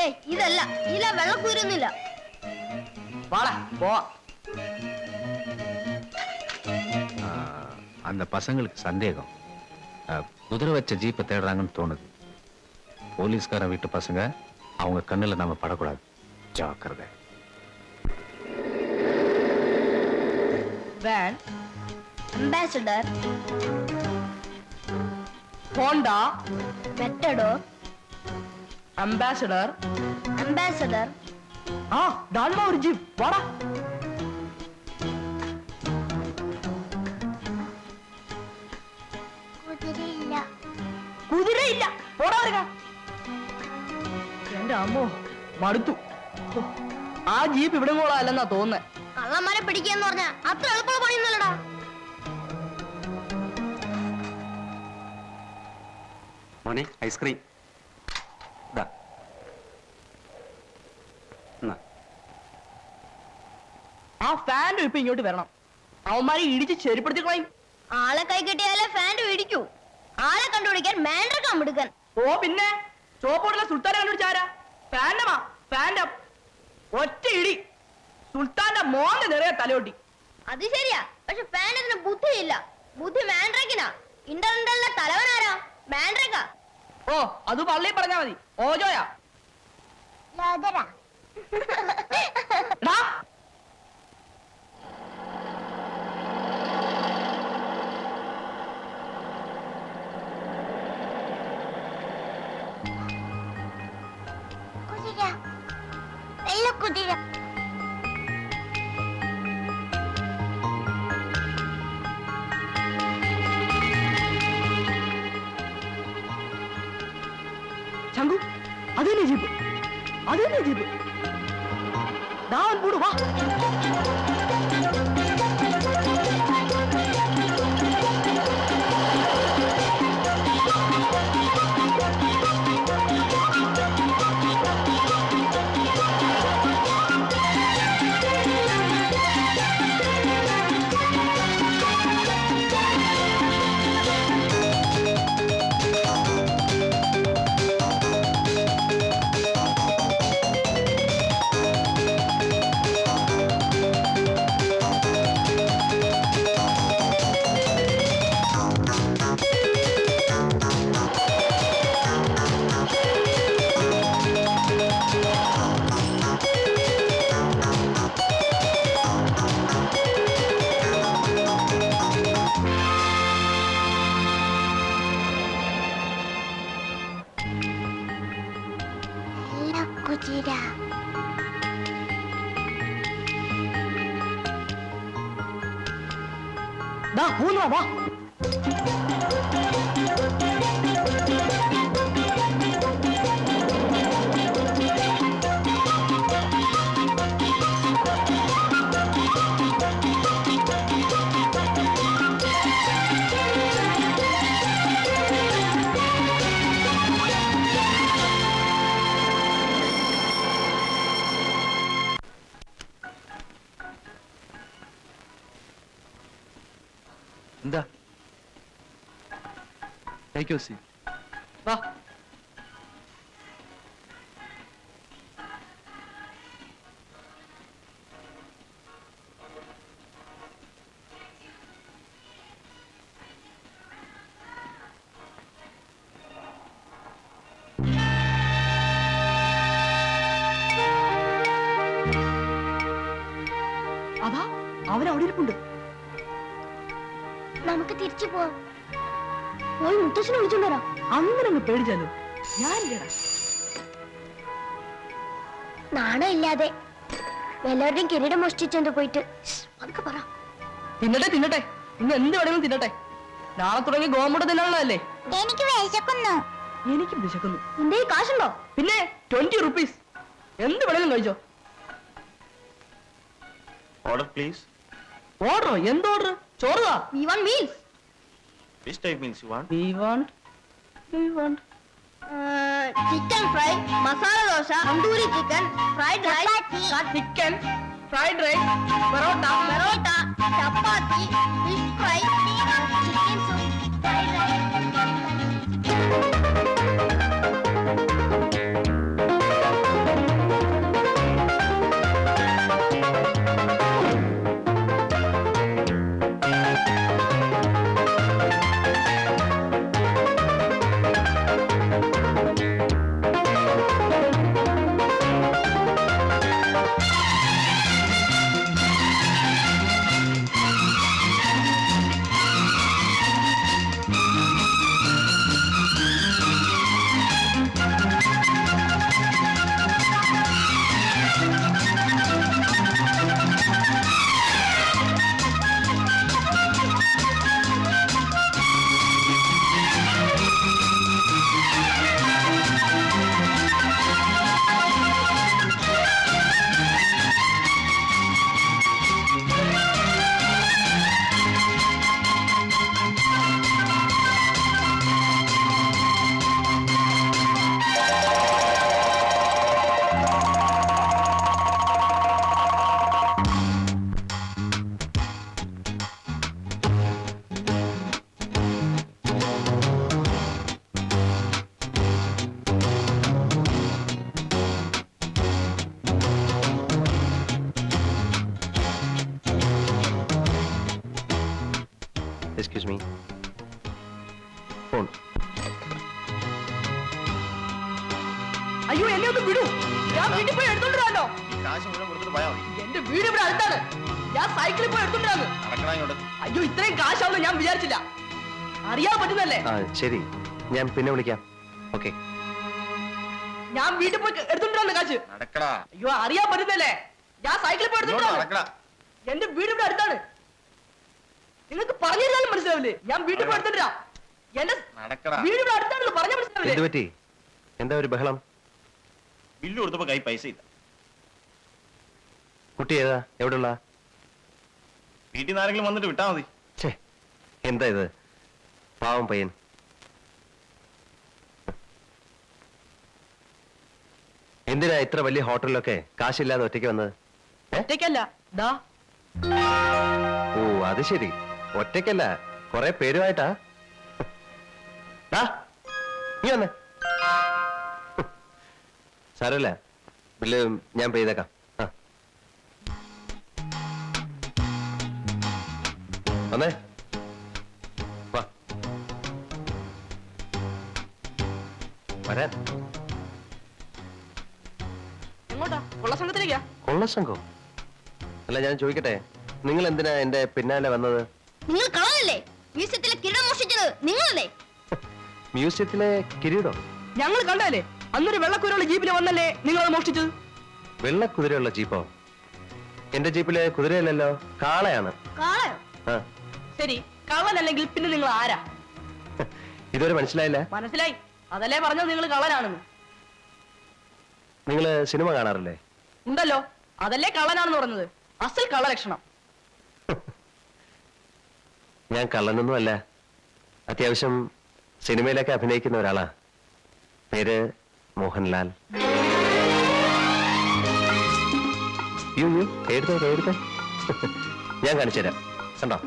ഏയ് ഇതല്ല ഇതില വെള്ളം കുരുന്നില്ല வாடா போ அந்த பசங்களுக்கு சந்தேகம் அஹ், குதிரை வச்ச ஜீப்பை தேடுறாங்கன்னு தோணுது போலீஸ்காரன் வீட்டு பசங்க அவங்க கண்ணுல நம்ம படக்கூடாது ஜாக்கிரதை van ambassador Honda മെറ്റഡോ Ambassador Ambassador ആ ഡാൽമ ഒരു ജീപ്പ് വാടാ. കുതിരയില്ല. കുതിരയില്ല. പോടാ വരിക. എന്റെ അമ്മോ മടുത്തു. ആ ജീപ്പ് ഇവിടെ പോളല്ലെന്നാ തോന്നുന്നേ. കള്ളന്മാരെ പിടിക്കാന്ന് പറഞ്ഞ അത്ര എളുപ്പമുള്ള പണിയൊന്നല്ലടാ മോനെ ഐസ്ക്രീം. ഫാനും ഇപ്പൊ ഇങ്ങോട്ട് വരണം. അവന്മാരെ ഇടിച്ച് ചെരുപ്പെടുത്തിക്കളയും ആളെ കൈ കിട്ടിയാലേ ഫാൻഡ് ഇടിക്കൂ. ആളെ കണ്ടുപിടിക്കാൻ മാൻഡ്രക്കാൻ എടുക്കാൻ ഓ പിന്നെ? ചോപ്പോടുള്ള സുൽത്താനെ കണ്ടുപിടിച്ചാരാ ഫാൻഡമാ ഫാൻഡം ഒറ്റ ഇടി. സുൽത്താന്റെ മോന്റെ നിറയെ തലയൊട്ടി അത് ശരിയാ. പക്ഷെ ഫാൻഡത്തിന് ബുദ്ധിയില്ല. ബുദ്ധി മാൻഡ്രക്കിനാ ഇന്റർനെറ്റിലെ തലവനാരാ മാൻഡ്രക്ക ഓ അത് പള്ളി പറഞ്ഞാ മതി. ഓജോയാ. എടാ അത് തന്നെ ജീപ്പ് ദാ ദാ പോന്നു വാ എന്താ? സീ വാ. അവൻ അവിടെ ഇരിപ്പുണ്ട് നമുക്ക് തിരിച്ചു പോവാം. പോയി മുത്തശ്ശനെ വിളിച്ചോണ്ടോ അങ്ങനെ അങ്ങ് പേടിച്ചാലോ ഞാനില്ലടാ നാണം എല്ലാവരുടെയും കിരീടം മോഷ്ടിച്ചോണ്ട് പോയിട്ട്. ശ്ശ്, പറ. തിന്നട്ടെ തിന്നട്ടെ. ഇന്ന് എന്ത് വേണമെങ്കിലും തിന്നട്ടെ. നാളെ തുടങ്ങി ഗോമുട തിന്നാനുള്ളതല്ലേ? എനിക്ക് വിശക്കുന്നു. എനിക്ക് വിശക്കുന്നു. നിന്റെ ഈ കാശുണ്ടോ? പിന്നെ ട്വന്റി റുപ്പീസ് എന്ത് വേണമെങ്കിലും കഴിച്ചോ. ഓർഡർ പ്ലീസ് ഓർഡറോ എന്ത് order ചോറുതാ we want meals Which type meals you want? We want we want chicken fry masala dosa tandoori chicken fried rice chicken fried rice parotta parotta chapati fish fry chicken soup fried rice excuse me phone അയ്യോ എന്നെ ഒന്ന് വിടൂ. ഞാൻ വീട്ടിൽ പോയി എടുത്തോണ്ടിരാല്ലോ കാശ് മുഴുവൻ കൊടുത്തിട്ട് പോയാൽ മതി. എന്റെ വീട് ഇവിടെ അടുത്താണ്. ഞാൻ സൈക്കിളിൽ പോയി എടുത്തോണ്ടിരാന്ന്. നടക്കണ ഇങ്ങോട്ട്. അയ്യോ ഇത്രയും കാശാവുന്ന ഞാൻ വിചാരിച്ചില്ല. അറിയാൻ പറ്റുന്നല്ലേ ആ ശരി. ഞാൻ പിന്നെ വിളിക്കാം. ഓക്കെ. ഞാൻ വീട്ടിൽ പോയി എടുത്തോണ്ടിരാന്ന് കാശ്. നടക്കടാ. അയ്യോ അറിയാൻ പറ്റുന്നല്ലേ ഞാൻ സൈക്കിളിൽ പോയി എടുത്തോണ്ടിരാന്ന്. നടക്കടാ. എന്റെ വീട് ഇവിടെ അടുത്താണ്. നിങ്ങൾക്ക് പറഞ്ഞിരുന്നാലും മനസ്സിലാവില്ലേ? ഞാൻ വീട്ടിൽ പോയി എടുത്തോണ്ടിരാ എന്റെ നടക്കടാ. വീട് ഇവിടെ അടുത്താണെന്ന് പറഞ്ഞ മനസ്സിലാവില്ലേ? എന്ത് പറ്റി? എന്താ ഒരു ബഹളം? ബില്ല് കൊടുത്തപ്പോ കൈ പൈസ ഇല്ല. കുട്ടി ഏതാ? എവിടെയുള്ള വീട്ടിൽ നിന്ന് ആരെങ്കിലും വന്നിട്ട് വിട്ടാ മതി. ഛേ എന്താ ഇത്? പാവം പയ്യൻ. എന്തിനാ ഇത്ര വലിയ ഹോട്ടലിലൊക്കെ കാശില്ലാതെ ഒറ്റയ്ക്ക് വന്നത്? ഒറ്റയ്ക്കല്ല. ദാ. ഓ അത് ശരി. ഒറ്റയ്ക്കല്ല കുറെ പേരുമായിട്ടാ. സാരല്ല നീ വന്നേ. സാരമില്ല ബില്ല് ഞാൻ പേ ചെയ്തേക്കാം. വന്നേ. വാ. വരാൻ. എങ്ങോട്ടാ? ഉള്ള സംഘത്തിലേക്കാ? കൊള്ളസംഘം അല്ല ഞാൻ ചോദിക്കട്ടെ നിങ്ങൾ എന്തിനാ എന്റെ പിന്നാലെ വന്നത്? നിങ്ങൾ കളവല്ലേ? മ്യൂസിയത്തിലെ കിരീടം മോഷിച്ചത് നിങ്ങളല്ലേ? മ്യൂസിയത്തിലെ കിരീടം? ഞങ്ങൾ കണ്ടല്ലേ അന്നൊരു വെള്ളക്കുരുള്ള ജീപ്പിൽ വന്നല്ലേ നിങ്ങൾ അത് മോഷ്ടിച്ചത്? വെള്ളക്കുതിരയുള്ള ജീപ്പോ? എന്റെ ജീപ്പിലെ കുതിരയല്ലല്ലോ കാളയാണ്. കാളയോ? ആ. ശരി കള്ളനല്ലെങ്കിൽ പിന്നെ നിങ്ങൾ ആരാ? ഇതുവരെ മനസ്സിലായില്ല? മനസ്സിലായി. അതല്ലേ പറഞ്ഞത് നിങ്ങൾ കള്ളനാണെന്ന്. നിങ്ങൾ സിനിമ കാണാറില്ലേ? ഉണ്ടല്ലോ. അതല്ലേ കള്ളനാണെന്ന് പറഞ്ഞത്. അസൽ കള്ളലക്ഷണം. ഞാൻ കള്ളനൊന്നും അല്ല അത്യാവശ്യം സിനിമയിലൊക്കെ അഭിനയിക്കുന്ന ഒരാളാ. പേര് മോഹൻലാൽ. യു യു എഴുതേ എഴുതേ ഞാൻ കാണിച്ചുതരാം. കണ്ടോ?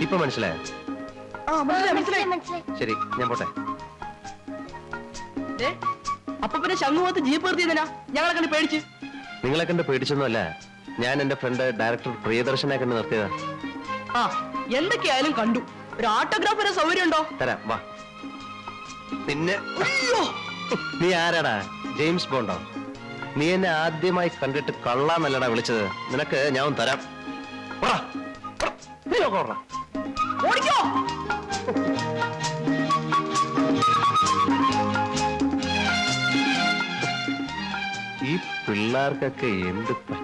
ഇപ്പൊ മനസ്സിലായോ? ശരി ഞാൻ പോട്ടെ. ദേ, അപ്പൊ പിന്നെ ശംഖുമത്ത് ജീപ്പ് നിർത്തിയതിനാ ഞങ്ങളെ കണ്ട് പേടിച്ച്. നിങ്ങളെ കണ്ട് പേടിച്ചൊന്നുമല്ല. ഞാൻ എന്റെ ഫ്രണ്ട് ഡയറക്ടർ പ്രിയദർശനെ കണ്ട് നിർത്തിയതാ. ആ എന്തൊക്കെയായാലും കണ്ടു. ഒരു ഓട്ടോഗ്രാഫറെ സൗകര്യം ഉണ്ടോ തരാം വാ. പിന്നെ അയ്യോ! നീ ആരാടാ? ജെയിംസ് ബോണ്ടോ? നീ എന്നെ ആദ്യമായി കണ്ടിട്ട് കള്ളാന്നല്ലടാ വിളിച്ചത്. നിനക്ക് ഞാൻ ഒന്ന് തരാം. നീ നോക്ക്. ഓടിക്കോ! ഈ പിള്ളേർക്കൊക്കെ എന്ത് പറ്റി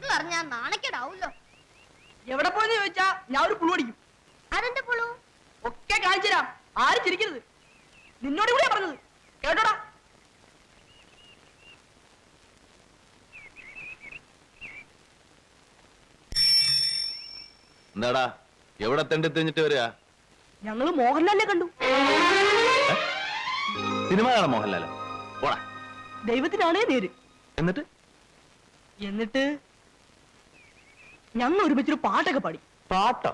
നിങ്ങൾക്ക് അറിഞ്ഞാ നാണക്കേടാവൂല്ലോ. എവിടെ പോയെന്ന് ചോദിച്ചാ ഞാൻ ഒരു പുളു അടിക്കും. അതെന്താ പുളു? ഒക്കെ കാണിച്ചു തരാം. ആരും ചിരിക്കരുത്. നിന്നോട് കൂടിയാ പറഞ്ഞത്. കേട്ടോടാ. എന്താടാ? എവിടെ തെണ്ടി തിരിഞ്ഞിട്ട് വരിക? ഞങ്ങൾ മോഹൻലാലിനെ കണ്ടു. സിനിമ കാണാം മോഹൻലാൽ? പോടാ. ദൈവത്തിനാണേ നേര്. എന്നിട്ട്? എന്നിട്ട്? ഞങ്ങൾ ഒരുമിച്ചൊരു പാട്ടൊക്കെ പാടി. പാട്ടോ?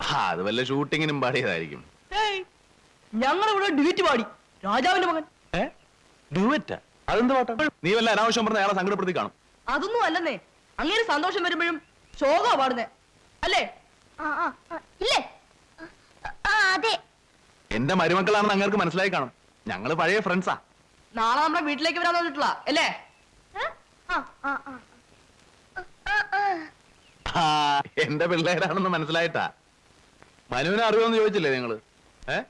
ആ അത് വല്ല ഷൂട്ടിങ്ങിനും പാടിയതായിരിക്കും. ഏയ് ഞങ്ങൾ ഇവിടെ ഡ്യൂറ്റ് പാടി. രാജാവിന്റെ മകൻ. ഏ? ഡുവറ്റാ അതെന്ത് പാട്ടാ? നീ വല്ല അനാവശ്യം പറഞ്ഞ അയാളെ സങ്കടപ്പെടുത്തി കാണും. അതൊന്നും അല്ലെന്നേ. അങ്ങനെ സന്തോഷം വരുമ്പോഴും ശോകമാ പാടുന്നേ. അല്ലേ? ആ ആ ആ, ഇല്ലേ? ആ അതെ. എന്റെ മരുമക്കളാണെന്ന് അങ്ങേർക്ക് മനസ്സിലായി കാണും. ഞങ്ങൾ പഴയ ഫ്രണ്ട്സാ നാളെ നമ്മുടെ വീട്ടിലേക്ക് വരാൻ വന്നിട്ടുള്ള അല്ലേ? ആ ആ ആ ആ, ആ. ആ, എന്റെ പിള്ളേരാണെന്ന് മനസ്സിലായിട്ടാ. മനുവിനെ അറിയോന്ന് ചോദിച്ചില്ലേ നിങ്ങൾ? ഏ?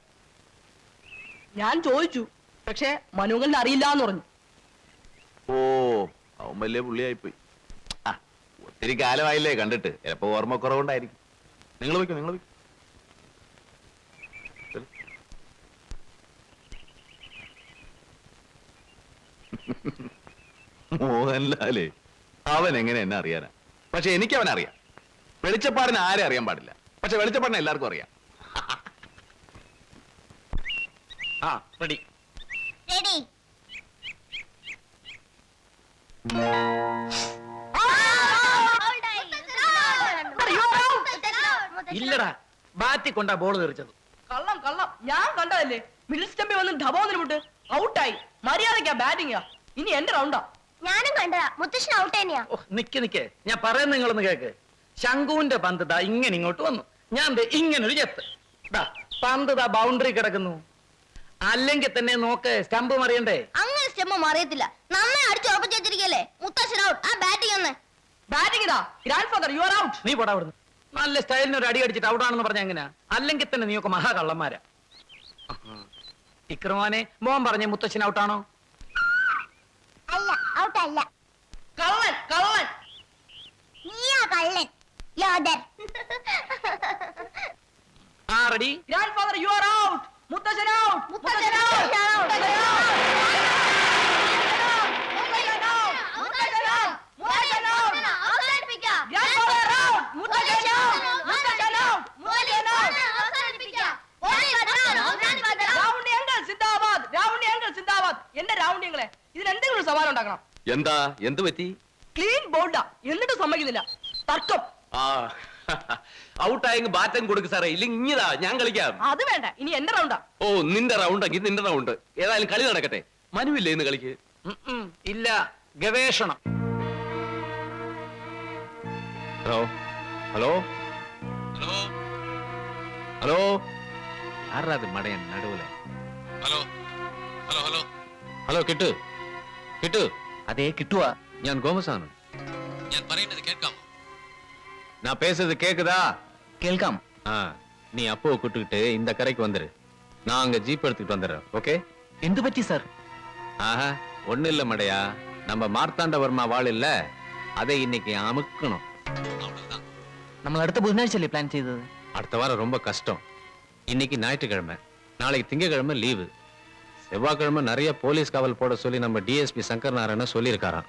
ഞാൻ ചോദിച്ചു പക്ഷെ മനുവിനെ അറിയില്ല എന്ന് പറഞ്ഞു. ഓ അവൻ വലിയ പുള്ളിയായിപ്പോയി. ആ ഒത്തിരി കാലമായില്ലേ കണ്ടിട്ട്. ചിലപ്പോ ഓർമ്മക്കുറവുണ്ടായിരിക്കും. നിങ്ങൾ വയ്ക്കും നിങ്ങൾ വയ്ക്കും മോഹൻലാലേ അവൻ എങ്ങനെ എന്നെ അറിയാനാ? പക്ഷെ എനിക്ക് അവനെ അറിയാം വെളിച്ചപ്പാടിന് ആരെ അറിയാൻ പാടില്ല. പക്ഷെ വെളിച്ചപ്പാടിനെ എല്ലാവർക്കും അറിയാം. ആ റെഡി റെഡി ഇല്ലടാ ബാറ്റി കൊണ്ടാ ബോൾ തെറിച്ചത്. കള്ളം കള്ളം. ഞാൻ കണ്ടതല്ലേ? മിഡിൽ സ്റ്റംപിൽ വന്ന് ധബോന്നിന് വിട്ട് ഔട്ടായി മര്യാദയ്ക്കാ ബാറ്റിംഗാ ഇനി എന്റെ റൗണ്ടാ ഞാനും കണ്ടതാ മുത്തശ്ശൻ ഔട്ട് തന്നെയാ. ഓ നിക്ക് നിക്ക്. ഞാൻ പറയുന്ന നിങ്ങളൊന്ന് കേക്ക്. ശങ്കുവിന്റെ പന്ത് ദാ ഇങ്ങനെ ഇങ്ങോട്ട് വന്നു. ഞാൻ ദേ ഇങ്ങനെ ഒരു ചെത്ത്. ദാ പന്ത് ദാ ബൗണ്ടറി കിടക്കുന്നു. അല്ലെങ്കിൽ തന്നെ നോക്ക് സ്റ്റംപ് മറിയണ്ടേ? അങ്ങനെ സ്റ്റെമ്മ അറിയത്തില്ല നമ്മെ അടിച്ചു ഉറപ്പിച്ചു വെച്ചിരിക്കല്ലേ? മുത്തശ്ശൻ ഔട്ട് ആ ബാറ്റിംഗ് ഒന്ന്. ബാറ്റിംഗ് ഇതാ. Grandfather you are out നീ പോടാ അവിടുന്ന്. നല്ല സ്റ്റൈലിന് ഒരു അടി അടിച്ചിട്ട് ഔട്ടാണെന്ന് പറഞ്ഞ എങ്ങനെയാ അല്ലെങ്കിൽ തന്നെ നീയൊക്കെ മഹാകള്ളന്മാരാ. ഇക്രമോനെ മോൻ പറഞ്ഞ മുത്തശ്ശൻ ഔട്ടാണോ ഔട്ട് അല്ല കള്ളൻ കള്ളൻ നീയാ കള്ളൻ യോദർ ആ ready grandfather you are out മുത്തശ്ശൻ ഔട്ട് മുത്തശ്ശൻ out. റൗണ്ടി അങ്കിൾ സിന്ദാബാദ് റൗണ്ടി എന്താ? എന്ത് പറ്റി? ക്ലീൻ ബോൾഡാ എന്നിട്ട് സമ്മതിക്കുന്നില്ല. തർക്കം. ആ ഔട്ടായെങ്കിൽ ബാറ്റം കൊടുക്ക് സാറേ. ഇല്ലെങ്കിൽ ഇഞ്ഞതാ ഞാൻ കളിക്കാം. അത് വേണ്ട. ഇനി എന്റെ റൗണ്ടാ ഓ നിന്റെ റൗണ്ട് എങ്കിൽ നിന്റെ റൗണ്ട് ഏതായാലും കളി നടക്കട്ടെ. മനുവില്ലേ ഇന്ന് കളിക്ക്? ഇല്ല. ഗവേഷണം. ഹലോ? ഹലോ? ഹലോ? ഹലോ? ആരാ അത് മടയൻ നടുവില? Hello? Hello hello? Hello Kittu. Kittu. അതേ കിട്ടുവാ ഞാൻ கோமசாமி ഞാൻ പറയുന്നത് കേൾക്കാമോ நான் பேசுறது கேக்குதா കേൾക്കാം ஆ நீ அப்போவை கூட்டுக்கிட்டு இந்த கரைக்கு வந்துரு நான் அங்க ஜீப் எடுத்துக்கிட்டு வந்துடுறேன் ஓகே എന്തു പറ്റി സാർ ஆஹா ஒண்ணு இல்ல மடையா நம்ம மார்த்தாண்டவர்மா வாழ் இல்ல அதை இன்னைக்கு அமுக்கணும் அவ்வளவுதான் നമ്മൾ അടുത്ത ബുധനാഴ്ചയല്ലേ പ്ലാൻ ചെയ്തത് அடுத்த வாரம் ரொம்ப கஷ்டம் இன்னைக்கு ஞாயிற்றுக்கிழமை நாளைக்கு திங்கக்கிழமை லீவு செவ்வாய்க்கிழமை நிறைய போலீஸ் காவல் போட சொல்லி நம்ம டிஎஸ்பி சங்கர் நாராயண சொல்லியிருக்காராம்.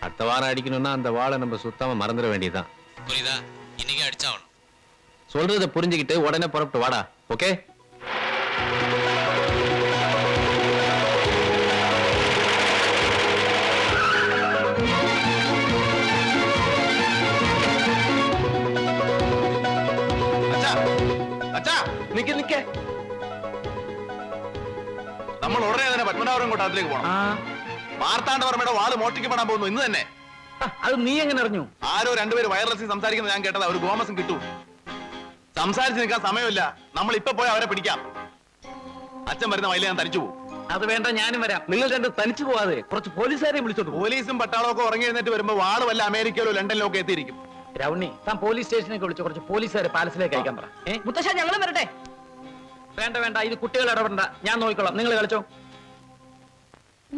அடுத்த வாரம் அடிக்கணும்னா அந்த வாழை நம்ம சுத்தாம மறந்துட வேண்டியதுதான். புரியுதா? இன்னைக்கு அடிச்சாகணும். சொல்றத புரிஞ்சுக்கிட்டு உடனே புறப்பட்டு வாடா ஓகே? நிக்க நிக்க. നമ്മൾ ഉടനെ തന്നെ പത്മനാഭപുരം കൊട്ടാരത്തിലേക്ക് പോകണം ആ. മാർത്താണ്ഡവർമ്മയുടെ വാൾ മോഷ്ടിക്കപ്പെടാൻ പോകുന്നു ഇന്ന് തന്നെ. അത് നീ എങ്ങനെ അറിഞ്ഞു? ആരോ രണ്ടുപേര് വയർലെസ്സിൽ സംസാരിക്കുന്നത് ഞാൻ കേട്ടതാ ഒരു ഗോമസും കിട്ടൂ. സംസാരിച്ച് നിൽക്കാൻ സമയമില്ല. നമ്മൾ ഇപ്പൊ പോയി അവരെ പിടിക്കാം. അച്ഛൻ വരുന്ന വയലിൽ ഞാൻ തനിച്ചു പോകും. അത് വേണ്ട ഞാനും വരാം. നിങ്ങൾ രണ്ട് തനിച്ചു പോവാതെ കുറച്ച് പോലീസുകാരെ വിളിച്ചോണ്ട് പോലീസും പട്ടാളവും ഒക്കെ ഉറങ്ങി എഴുന്നേറ്റ് വരുമ്പോ വാൾ വല്ല അമേരിക്കയിലോ ലണ്ടനിലോ ഒക്കെ എത്തിയിരിക്കും. രൗണി താൻ പോലീസ് സ്റ്റേഷനിലേക്ക് വിളിച്ച് കുറച്ച് പോലീസുകാരെ പാലസിലേക്ക് അയക്കാൻ പറ. മുത്തശ്ശ ഞങ്ങളും വരട്ടെ. വേണ്ട വേണ്ട ഇത് കുട്ടികൾ ഇടപെടണ്ട. ഞാൻ നോക്കിക്കോളാം. നിങ്ങൾ കളിച്ചോ.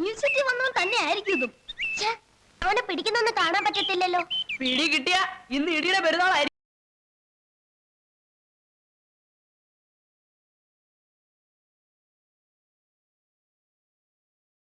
മ്യൂസിക് വന്നവൻ തന്നെ ആയിരിക്കും ഇതും. അവനെ പിടിക്കുന്നൊന്നും കാണാൻ പറ്റത്തില്ലല്ലോ. പിടി കിട്ടിയ ഇന്ന് ഇടിയുടെ പെരുന്നാളായിരിക്കും.